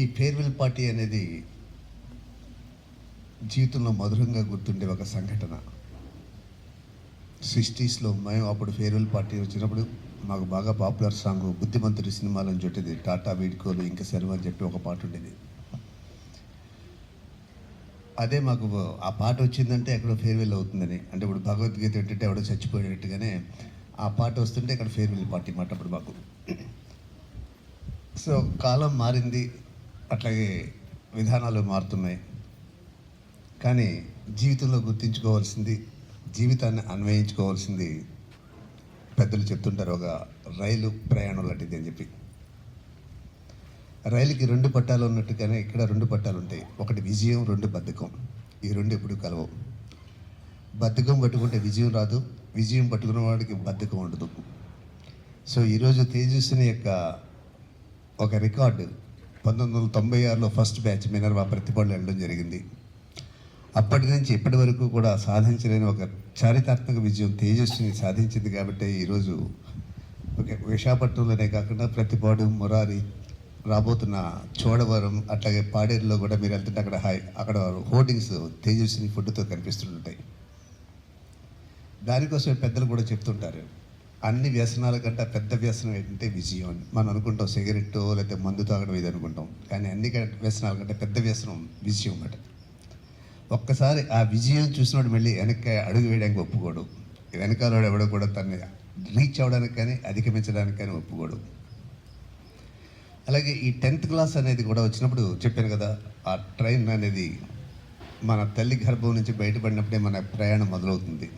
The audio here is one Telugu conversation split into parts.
ఈ ఫేర్వెల్ పార్టీ అనేది జీవితంలో మధురంగా గుర్తుండే ఒక సంఘటన. సిక్స్టీస్లో మేము అప్పుడు ఫేర్వెల్ పార్టీ వచ్చినప్పుడు మాకు బాగా పాపులర్ సాంగ్ బుద్ధిమంతుడి సినిమాలని చుట్టేది టాటా వీడ్కోలు ఇంకా శర్మ అని చెప్పి ఒక పాట ఉండేది. అదే మాకు ఆ పాట వచ్చిందంటే ఎక్కడో ఫేర్వెల్ అవుతుందని అంటే ఇప్పుడు భగవద్గీత ఏంటంటే ఎవడో చచ్చిపోయేటట్టుగానే ఆ పాట వస్తుంటే అక్కడ ఫేర్వెల్ పార్టీ మాట అప్పుడు మాకు. సో కాలం మారింది అట్లాగే విధానాలు మారుతున్నాయి. కానీ జీవితంలో గుర్తించుకోవాల్సింది జీవితాన్ని అన్వయించుకోవాల్సింది పెద్దలు చెప్తుంటారు ఒక రైలు ప్రయాణం లాంటిది అని చెప్పి. రైలుకి రెండు పట్టాలు ఉన్నట్టుగానే ఇక్కడ రెండు పట్టాలు ఉంటాయి. ఒకటి విజయం రెండు బద్ధకం. ఈ రెండు ఎప్పుడు కలవవు బద్ధకం పట్టుకుంటే విజయం రాదు విజయం పట్టుకున్న వాడికి బద్ధకం ఉండదు. సో ఈరోజు తేజస్విని యొక్క ఒక రికార్డు పంతొమ్మిది వందల తొంభై ఆరులో ఫస్ట్ బ్యాచ్ మినర్వా ప్రతిభలు వెళ్ళడం జరిగింది. అప్పటి నుంచి ఇప్పటి వరకు కూడా సాధించలేని ఒక చారిత్రాత్మక విజయం తేజస్విని సాధించింది కాబట్టి ఈరోజు ఒక విశాఖపట్నంలోనే కాకుండా ప్రతిపాడు మురారి రాబోతున్న చోడవరం అట్లాగే పాడేరులో కూడా మీరు వెళ్తుంటే అక్కడ హై అక్కడ హోర్డింగ్స్ తేజస్విని ఫుడ్తో కనిపిస్తుంటాయి. దానికోసం పెద్దలు కూడా చెప్తుంటారు. అన్ని వ్యసనాల కంటే పెద్ద వ్యసనం ఏంటంటే విజయం అని. మనం అనుకుంటాం సిగరెట్ లేకపోతే మందు తాగడం ఇది అనుకుంటాం. కానీ అన్ని వ్యసనాల కంటే పెద్ద వ్యసనం విజయం అన్నమాట. ఒక్కసారి ఆ విజయం చూసినోడు మళ్ళీ వెనక అడుగు వేయడానికి ఒప్పుకోడు. వెనకాల ఎవడో కూడా తన్ని రీచ్ అవ్వడానికి కానీ అధిగమించడానికి కానీ ఒప్పుకోడు. అలాగే ఈ టెన్త్ క్లాస్ అనేది కూడా వచ్చినప్పుడు చెప్పాను కదా ఆ ట్రైన్ అనేది మన తల్లి గర్భం నుంచి బయటపడినప్పుడే మన ప్రయాణం మొదలవుతుంది.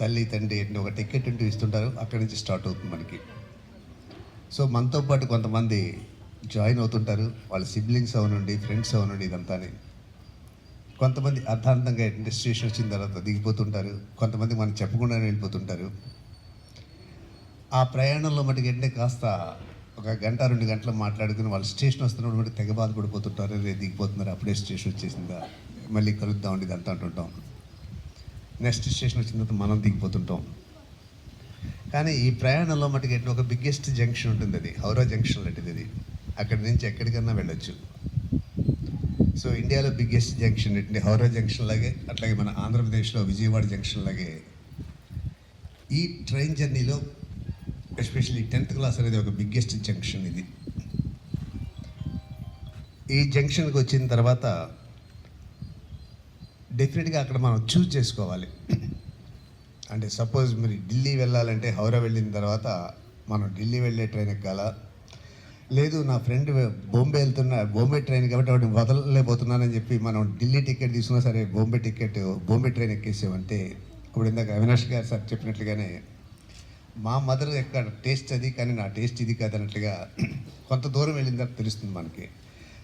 తల్లి తండ్రి ఒక టికెట్ అంటూ ఇస్తుంటారు. అక్కడి నుంచి స్టార్ట్ అవుతుంది మనకి. సో మనతో పాటు కొంతమంది జాయిన్ అవుతుంటారు. వాళ్ళ సిబ్లింగ్స్ అవనండి ఫ్రెండ్స్ అవనండి ఇదంతాని. కొంతమంది అర్థాంతంగా ఏంటంటే స్టేషన్ వచ్చిన తర్వాత దిగిపోతుంటారు. కొంతమంది మనం చెప్పకుండానే వెళ్ళిపోతుంటారు. ఆ ప్రయాణంలో మటుకు ఏంటంటే కాస్త ఒక గంట రెండు గంటలు మాట్లాడుకుని వాళ్ళు స్టేషన్ వస్తున్నప్పుడు మటుకు తెగ బాధపడిపోతుంటారు. రే దిగిపోతున్నారు. అప్పుడే స్టేషన్ వచ్చేసిందా? మళ్ళీ కలుద్దామండి ఇదంతా అంటుంటాం. నెక్స్ట్ స్టేషన్ వచ్చిన తర్వాత మనం దిగిపోతుంటాం. కానీ ఈ ప్రయాణంలో మటుకు ఏంటంటే ఒక బిగ్గెస్ట్ జంక్షన్ ఉంటుంది అది. హౌరా జంక్షన్ లాంటిది అది. అక్కడి నుంచి ఎక్కడికన్నా వెళ్ళొచ్చు. సో ఇండియాలో బిగ్గెస్ట్ జంక్షన్ ఏంటంటే హౌరా జంక్షన్ లాగే అట్లాగే మన ఆంధ్రప్రదేశ్లో విజయవాడ జంక్షన్ లాగే. ఈ ట్రైన్ జర్నీలో ఎస్పెషల్లీ టెన్త్ క్లాస్ అనేది ఒక బిగ్గెస్ట్ జంక్షన్ ఇది. ఈ జంక్షన్కి వచ్చిన తర్వాత డెఫినెట్గా అక్కడ మనం చూస్ చేసుకోవాలి. అంటే సపోజ్ మీరు ఢిల్లీ వెళ్ళాలంటే హౌరా వెళ్ళిన తర్వాత మనం ఢిల్లీ వెళ్ళే ట్రైన్ ఎక్కాలా? లేదు నా ఫ్రెండ్ బాంబే వెళ్తున్నా బాంబే ట్రైన్ కాబట్టి వాడిని వదలలేకపోతున్నానని చెప్పి మనం ఢిల్లీ టికెట్ తీసుకున్నా సరే బాంబే టికెట్ బాంబే ట్రైన్ ఎక్కేసామంటే ఇప్పుడు ఇందాక అవినాష్ గారు సార్ చెప్పినట్లుగానే మా మదర్ ఎక్కడ టేస్ట్ అది కానీ నా టేస్ట్ ఇది కాదు అన్నట్లుగా కొంత దూరం వెళ్ళిన తర్వాత తెలుస్తుంది మనకి.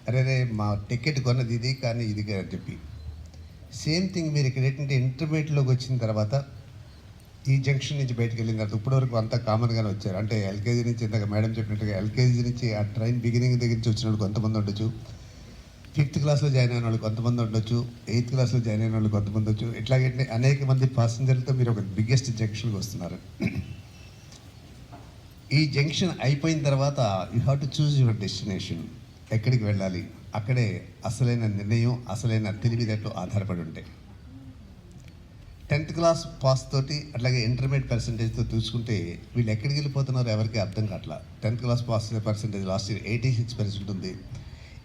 అరే మా టికెట్ కొన్నది ఇది కానీ ఇది కాదు అని చెప్పి. సేమ్ థింగ్ మీరు ఇక్కడ ఏంటంటే ఇంటర్మీడియట్లోకి వచ్చిన తర్వాత ఈ జంక్షన్ నుంచి బయటకు వెళ్ళిన తర్వాత ఇప్పటివరకు అంతా కామన్గానే వచ్చారు. అంటే ఎల్కేజీ నుంచి ఇందాక మేడం చెప్పినట్టుగా ఎల్కేజీ నుంచి ఆ ట్రైన్ బిగినింగ్ దగ్గర నుంచి వచ్చిన వాళ్ళు కొంతమంది ఉండొచ్చు. ఫిఫ్త్ క్లాస్లో జాయిన్ అయిన వాళ్ళు కొంతమంది ఉండొచ్చు. ఎయిత్ క్లాస్లో జాయిన్ అయిన వాళ్ళు కొంతమంది ఉండొచ్చు. ఇట్లాగే అనేక మంది పాసెంజర్లతో మీరు ఒక బిగ్గెస్ట్ జంక్షన్కి వస్తున్నారు. ఈ జంక్షన్ అయిపోయిన తర్వాత you have to choose your destination ఎక్కడికి వెళ్ళాలి? అక్కడే అసలైన నిర్ణయం అసలైన తెలివితేటలు ఆధారపడి ఉంటాయి. టెన్త్ క్లాస్ పాస్ తోటి అట్లాగే ఇంటర్మీడియట్ పర్సంటేజ్తో చూసుకుంటే వీళ్ళు ఎక్కడికి వెళ్ళిపోతున్నారో ఎవరికి అర్థం కావట్లా. Tenth class pass percentage last year eighty six percent ఉంది.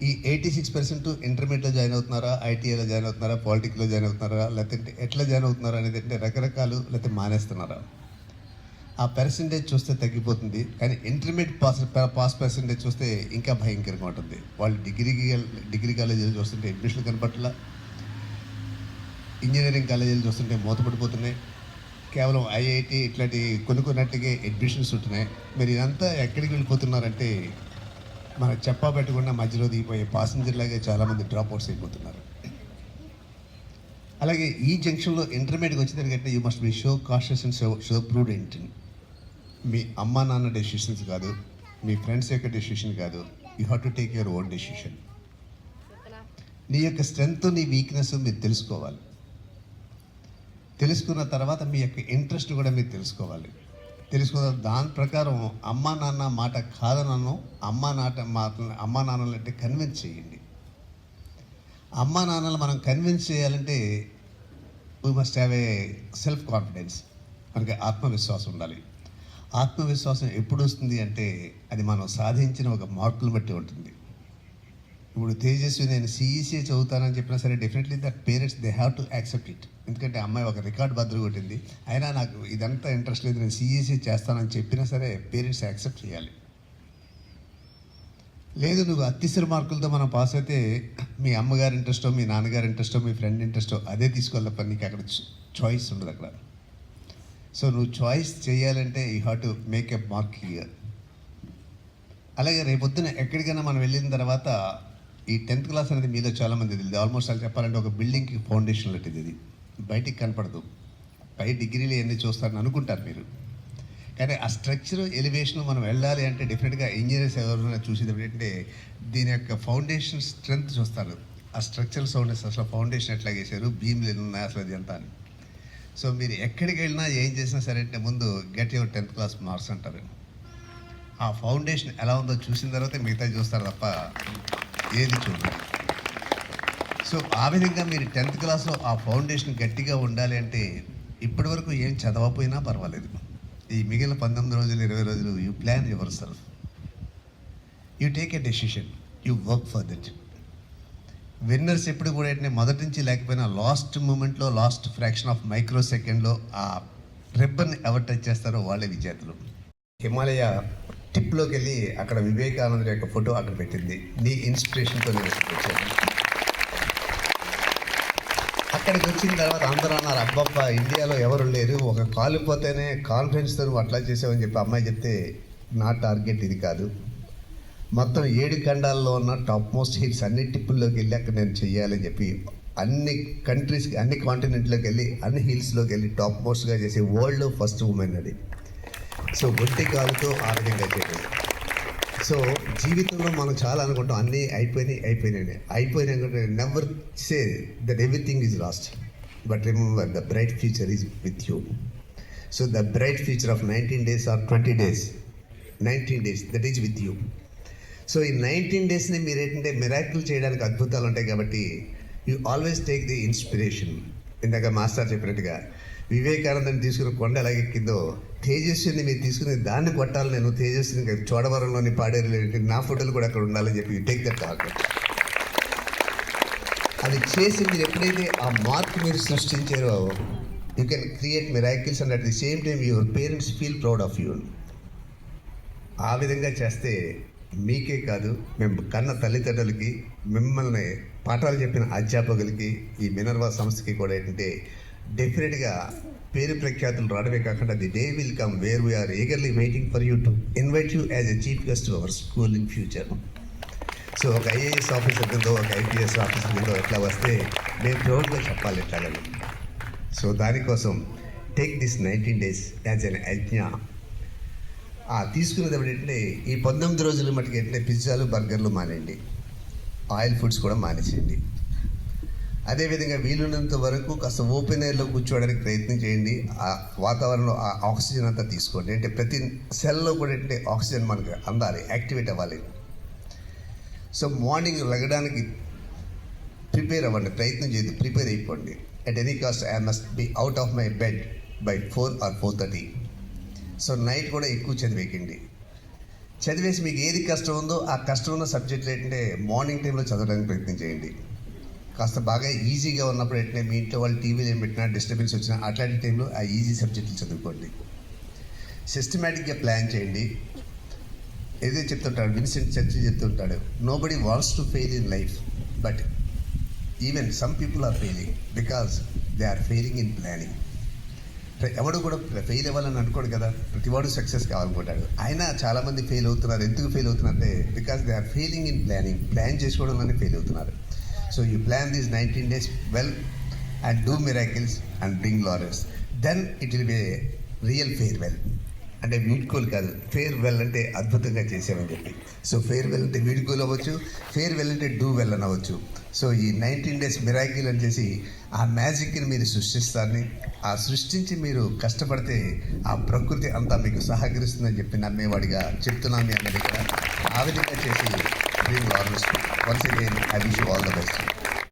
ఈ ఎయిటీ సిక్స్ పర్సెంట్ ఇంటర్మీడియట్లో జాయిన్ అవుతున్నారా ఐటీఐలో జాయిన్ అవుతున్నారా పాలిటిక్లో జాయిన్ అవుతున్నారా లేకపోతే ఎట్లా జాయిన్ అవుతున్నారా అనేది అంటే రకరకాలు లేకపోతే మానేస్తున్నారా? ఆ పర్సంటేజ్ చూస్తే తగ్గిపోతుంది కానీ ఇంటర్మీడియట్ పాస్ పాస్ పర్సంటేజ్ చూస్తే ఇంకా భయంకరంగా ఉంటుంది. వాళ్ళు డిగ్రీకి డిగ్రీ కాలేజీలు చూస్తుంటే అడ్మిషన్లు కనపట్ల ఇంజనీరింగ్ కాలేజీలు చూస్తుంటే మూతపడిపోతున్నాయి. కేవలం ఐఐటి ఇట్లాంటి కొనుక్కున్నట్టుగా అడ్మిషన్స్ ఉంటున్నాయి. మరి ఇదంతా ఎక్కడికి వెళ్ళిపోతున్నారంటే మనకు చెప్పా పెట్టకుండా మధ్యలో దిగిపోయే పాసింజర్ లాగే చాలామంది డ్రాప్ అవుట్స్ అయిపోతున్నారు. అలాగే ఈ జంక్షన్లో ఇంటర్మీడియట్కి వచ్చేదానికంటే you must be so cautious and so so prudent మీ అమ్మ నాన్న డెసిషన్స్ కాదు మీ ఫ్రెండ్స్ యొక్క డెసిషన్ కాదు. You have to take your own decision నీ యొక్క స్ట్రెంగ్త్ నీ వీక్నెస్ మీరు తెలుసుకోవాలి. తెలుసుకున్న తర్వాత మీ యొక్క ఇంట్రెస్ట్ కూడా మీరు తెలుసుకోవాలి. తెలుసుకున్న దాని ప్రకారం అమ్మా నాన్న మాట కాదనను అమ్మా నాట మాట అమ్మా నాన్నలంటే కన్విన్స్ చేయండి. అమ్మా నాన్నలు మనం కన్విన్స్ చేయాలంటే we must have a self confidence మనకి ఆత్మవిశ్వాసం ఉండాలి. ఆత్మవిశ్వాసం ఎప్పుడు వస్తుంది అంటే అది మనం సాధించిన ఒక మార్కులు బట్టి ఉంటుంది. ఇప్పుడు తేజస్వి నేను సిఈసీ చదువుతానని చెప్పినా సరే definitely that parents they have to accept it ఎందుకంటే అమ్మాయి ఒక రికార్డ్ భద్ర కొట్టింది. అయినా నాకు ఇదంతా ఇంట్రెస్ట్ లేదు. నేను సిఈసీ చేస్తానని చెప్పినా సరే పేరెంట్స్ యాక్సెప్ట్ చేయాలి. లేదు నువ్వు అత్యసర మార్కులతో మనం పాస్ అయితే మీ అమ్మగారి ఇంట్రెస్టో మీ నాన్నగారి ఇంట్రెస్టో మీ ఫ్రెండ్ ఇంట్రెస్టో అదే తీసుకోవాలి పని నీకు అక్కడ చాయిస్ ఉండదు అక్కడ. సో నువ్వు చాయిస్ చేయాలంటే you have to make a mark here అలాగే రేపొద్దున ఎక్కడికైనా మనం వెళ్ళిన తర్వాత ఈ టెన్త్ క్లాస్ అనేది మీలో చాలామంది తెలియదు. ఆల్మోస్ట్ అలా చెప్పాలంటే ఒక బిల్డింగ్కి ఫౌండేషన్ లాంటిది ఇది. బయటికి కనపడదు. పై డిగ్రీలు ఎన్ని చూస్తారని అనుకుంటారు మీరు. కానీ ఆ స్ట్రక్చర్ ఎలివేషన్ మనం వెళ్ళాలి అంటే డెఫినెట్గా ఇంజనీర్స్ ఎవరైనా చూసేది ఏంటంటే దీని యొక్క ఫౌండేషన్ స్ట్రెంగ్త్ చూస్తారు. ఆ స్ట్రక్చర్ సౌండెస్ అసలు ఫౌండేషన్ ఎట్లా చేశారు భీములు ఎన్ని ఉన్నాయి అసలు అది ఎంత అని. సో మీరు ఎక్కడికి వెళ్ళినా ఏం చేసినా సరే అంటే ముందు get your tenth class marks అంటారు. ఆ ఫౌండేషన్ ఎలా ఉందో చూసిన తర్వాత మిగతా చూస్తారు తప్ప ఏది చూడరు. సో ఆ విధంగా మీరు టెన్త్ క్లాస్లో ఆ ఫౌండేషన్ గట్టిగా ఉండాలి అంటే ఇప్పటి వరకు ఏం చదవకపోయినా పర్వాలేదు. ఈ మిగిలిన పంతొమ్మిది రోజులు ఇరవై రోజులు you plan yourself you take a decision you work for that winners ఎప్పుడు కూడా ఏంటంటే మొదటి నుంచి లేకపోయినా లాస్ట్ మూమెంట్లో లాస్ట్ ఫ్రాక్షన్ ఆఫ్ మైక్రో సెకండ్లో ఆ రిబ్బన్ ఎవరు టచ్ చేస్తారో వాళ్ళే విజేతలు. హిమాలయ టిప్లోకి వెళ్ళి అక్కడ వివేకానంద యొక్క ఫోటో అక్కడ పెట్టింది. నీ ఇన్స్పిరేషన్తో నేను వచ్చాను. అక్కడికి వచ్చిన తర్వాత అందరూ అన్నారు అబ్బబ్బా ఇండియాలో ఎవరు లేరు. ఒక కాలు పోతేనే కాన్ఫిడెన్స్తో నువ్వు అట్లా చేసావని చెప్పి అమ్మాయి చెప్తే నా టార్గెట్ ఇది కాదు. మొత్తం ఏడు ఖండాల్లో ఉన్న టాప్ మోస్ట్ హిల్స్ అన్ని టిప్పుల్లోకి వెళ్ళాక అక్కడ నేను చెయ్యాలని చెప్పి అన్ని కంట్రీస్కి అన్ని కాంటినెంట్లోకి వెళ్ళి అన్ని హిల్స్లోకి వెళ్ళి టాప్ మోస్ట్గా చేసే వరల్డ్లో ఫస్ట్ ఉమెన్ అది. సో ఒంటి కాలుతో ఆ విధంగా చేయడం. సో జీవితంలో మనం చాలా అనుకుంటాం అన్నీ అయిపోయినాయి అయిపోయినాయి. అయిపోయినాయి never say that everything is lost but remember the bright future is with you so the bright future of nineteen days or twenty days nineteen days that is with you so ఈ నైన్టీన్ డేస్ని మీరు ఏంటంటే మిరాకిల్ చేయడానికి అద్భుతాలు ఉంటాయి కాబట్టి you always take the inspiration ఇందాక మాస్టర్ చెప్పినట్టుగా వివేకానందని తీసుకున్న కొండ ఎలాగెక్కిందో తేజస్విని మీరు తీసుకుని దాన్ని కొట్టాలి నేను తేజస్విని చోడవరంలోని పాడేరు నా ఫోటోలు కూడా అక్కడ ఉండాలని చెప్పి టేక్ దట్ టాక్ అది చేసి మీరు ఎప్పుడైతే ఆ మార్క్ మీరు సృష్టించారో you can create miracles and at the same time your parents feel proud of you ఆ విధంగా చేస్తే మీకే కాదు మేము కన్న తల్లిదండ్రులకి మిమ్మల్ని పాఠాలు చెప్పిన అధ్యాపకులకి ఈ మినర్వా సంస్థకి కూడా ఏంటంటే డెఫినెట్గా పేరు ప్రఖ్యాతులు రావడమే కాకుండా the day will come where we are eagerly waiting for you to invite you as a chief guest to our school in future so ఒక ఐఏఎస్ ఆఫీసర్ కిందో ఒక ఐపీఎస్ ఆఫీసర్ కిందో ఎట్లా వస్తే మేము ప్రౌడ్గా చెప్పాలి ఎట్లాగని సో దానికోసం take this nineteen days as an yagna తీసుకునేది ఏంటంటే ఈ పంతొమ్మిది రోజులు మటుకు ఏంటంటే పిజ్జాలు బర్గర్లు మానేయండి. ఆయిల్ ఫుడ్స్ కూడా మానేసేయండి. అదేవిధంగా వీలున్నంత వరకు కాస్త ఓపెన్ ఎయిర్లో కూర్చోవడానికి ప్రయత్నం చేయండి. ఆ వాతావరణంలో ఆ ఆక్సిజన్ అంతా తీసుకోండి. అంటే ప్రతి సెల్లో కూడా ఏంటంటే ఆక్సిజన్ మనకు అందాలి యాక్టివేట్ అవ్వాలి. సో మార్నింగ్ లెగడానికి ప్రిపేర్ అవ్వండి ప్రయత్నం చేయదు ప్రిపేర్ అయిపోండి. At any cost I must be out of my bed by four or four thirty so night కూడా ఎక్కువ చదివేకండి. చదివేసి మీకు ఏది కష్టం ఉందో ఆ కష్టం ఉన్న సబ్జెక్ట్ ఏంటంటే మార్నింగ్ టైంలో చదవడానికి ప్రయత్నం చేయండి. కాస్త బాగా ఈజీగా ఉన్నప్పుడు ఏంటంటే మీ ఇంట్లో వాళ్ళు టీవీలు ఏం పెట్టినా డిస్టర్బెన్స్ వచ్చినా అట్లాంటి టైంలో ఆ ఈజీ సబ్జెక్టులు చదువుకోండి. సిస్టమేటిక్గా ప్లాన్ చేయండి. ఏదో చెప్తుంటాడు విన్సెంట్ చర్చి చెప్తుంటాడు nobody walls to fail in life but even some people are failing because they are failing in planning ఎవడు కూడా ఫెయిల్ అవ్వాలని అనుకోడు కదా. ప్రతివాడు సక్సెస్ కావాలనుకుంటాడు. అయినా చాలామంది ఫెయిల్ అవుతున్నారు. ఎందుకు fail అవుతున్నారంటే because they are failing in planning plan చేసుకోవడంలోనే fail అవుతున్నారు. So you plan these nineteen days well and do miracles and bring laurels then it will be real farewell అంటే వీడ్కోలు కాదు ఫేర్వెల్ అంటే అద్భుతంగా చేసామని చెప్పి. సో ఫేర్వెల్ అంటే వీడ్కోలు అవ్వచ్చు ఫేర్వెల్ అంటే డూ వెల్ అని అవ్వచ్చు సో ఈ నైన్టీన్ డేస్ మిరాకిల్ అని చేసి ఆ మ్యాజిక్ని మీరు సృష్టిస్తారని ఆ సృష్టించి మీరు కష్టపడితే ఆ ప్రకృతి అంతా మీకు సహకరిస్తుందని చెప్పి నమ్మేవాడిగా చెప్తున్నాను మీ అందరికీ ఆ విధంగా చేసి dream laurels once again I wish all the best